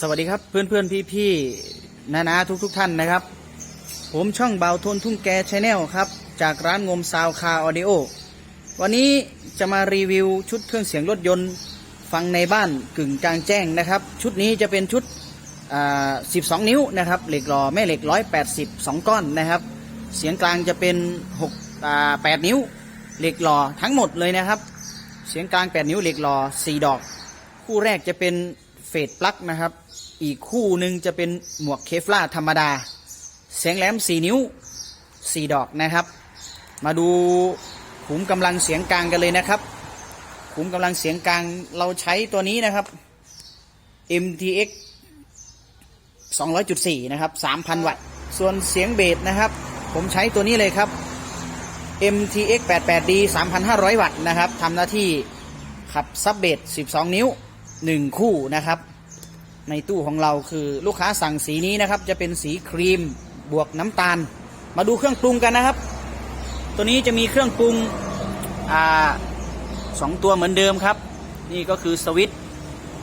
สวัสดีครับเพื่อนเพื่อนพี่พี่นานาทุกทุกท่านนะครับ ผมช่องเบาโทนทุ่งแกชแนลครับ จากร้านงมซาวคาออดิโอวันนี้จะมารีวิวชุดเครื่องเสียงรถยนต์ฟังในบ้านกึ่งกลางแจ้งนะครับ ชุดนี้จะเป็นชุด 12 นิ้วนะครับ เหล็กหล่อแม่เหล็ก 180 2 ก้อนนะครับ เสียงกลางจะเป็น6 8 นิ้ว เหล็กหล่อทั้งหมดเลยนะครับ เสียงกลาง 8 นิ้วเหล็กหล่อ4 ดอก คู่แรกจะเป็นเฟดปลั๊กนะครับ อีกคู่หนึ่งจะเป็นหมวกเคฟล่าธรรมดาเสียงแหลม 4 นิ้ว 4 ดอกนะครับ มาดูขุมกำลังเสียงกลางกันเลยนะครับ ขุมกำลังเสียงกลางเราใช้ตัวนี้นะครับ MTX 200.4 นะครับ 3,000 วัตต์ ส่วนเสียงเบสนะครับ ผมใช้ตัวนี้เลยครับ MTX 88D 3,500 วัตต์นะครับทำหน้าที่ขับซับเบส12 นิ้ว 1 คู่นะครับ ในตู้ของเราคือลูกค้าสั่งสีนี้นะครับ จะเป็นสีครีมบวกน้ำตาล มาดูเครื่องปรุงกันนะครับ ตัวนี้จะมีเครื่องปรุงอ่าสองตัวเหมือนเดิมครับ นี่ก็คือสวิตช์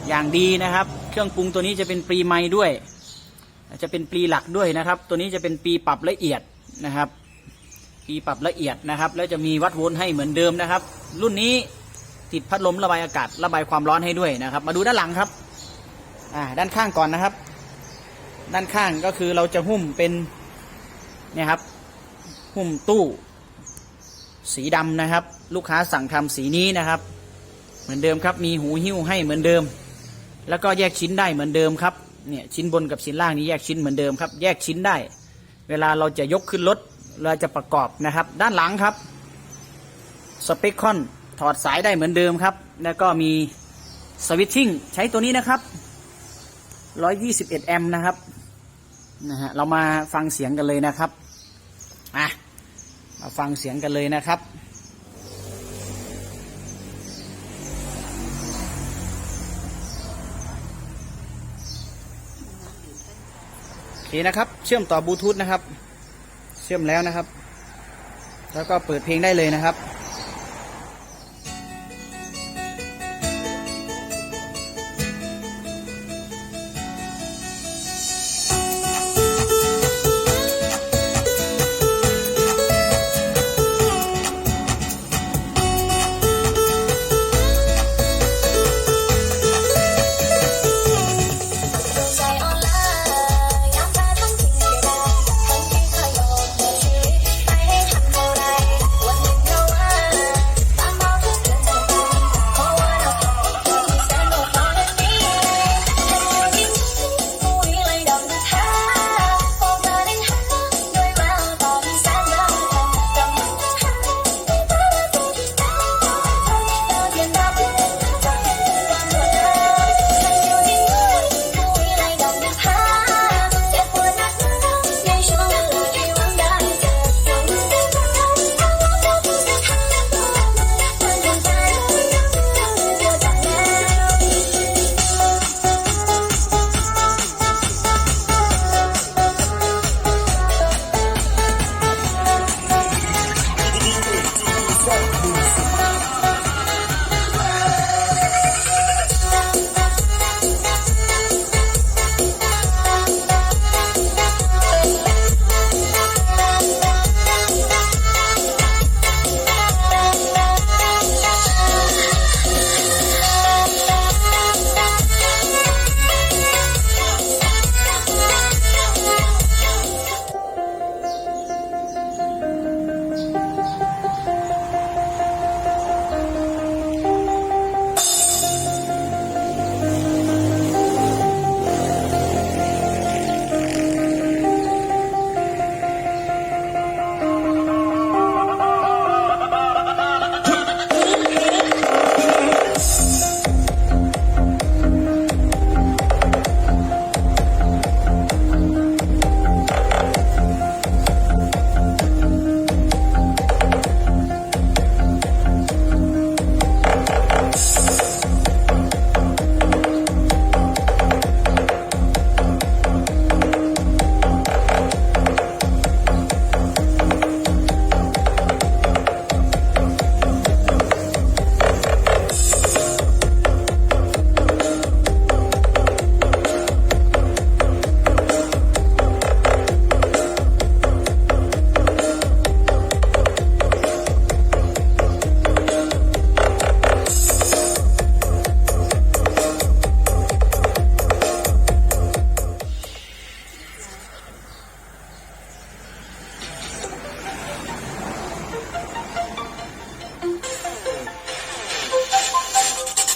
อย่างดีนะครับ เครื่องปรุงตัวนี้จะเป็นปรีไม้ด้วย จะเป็นปรีหลักด้วยนะครับ ตัวนี้จะเป็นปรีปรับละเอียดนะครับปีปรับละเอียดนะครับ แล้วจะมีวัดโวลต์ให้เหมือนเดิมนะครับ รุ่นนี้ติดพัดลมระบายอากาศระบายความร้อนให้ด้วยนะครับ มาดูด้านหลังครับ อ่าด้านข้างก่อนนะครับ ด้านข้างก็คือเราจะหุ้มเป็นเนี่ยครับ หุ้มตู้สีดำนะครับ ลูกค้าสั่งทำสีนี้นะครับ เหมือนเดิมครับ มีหูหิ้วให้เหมือนเดิม แล้วก็แยกชิ้นได้เหมือนเดิมครับเนี่ยชิ้นบนกับชิ้นล่างนี้แยกชิ้นเหมือนเดิมครับ แยกชิ้นได้ เวลาเราจะยกขึ้นรถเราจะประกอบนะครับ ด้านหลังครับสเปคคอนถอดสายได้เหมือนเดิมครับ แล้วก็มีสวิตชิ่งใช้ตัวนี้นะครับ 121 แอมป์นะครับนะฮะเรามาฟังเสียงกันเลยนะครับอะมาฟังเสียงกันเลยนะครับโอเคนะครับ เชื่อมต่อบลูทูธนะครับ เชื่อมแล้วนะครับ แล้วก็เปิดเพลงได้เลยนะครับ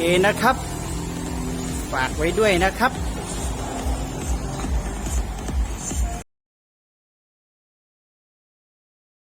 เคนะครับ ฝากไว้ด้วยนะครับ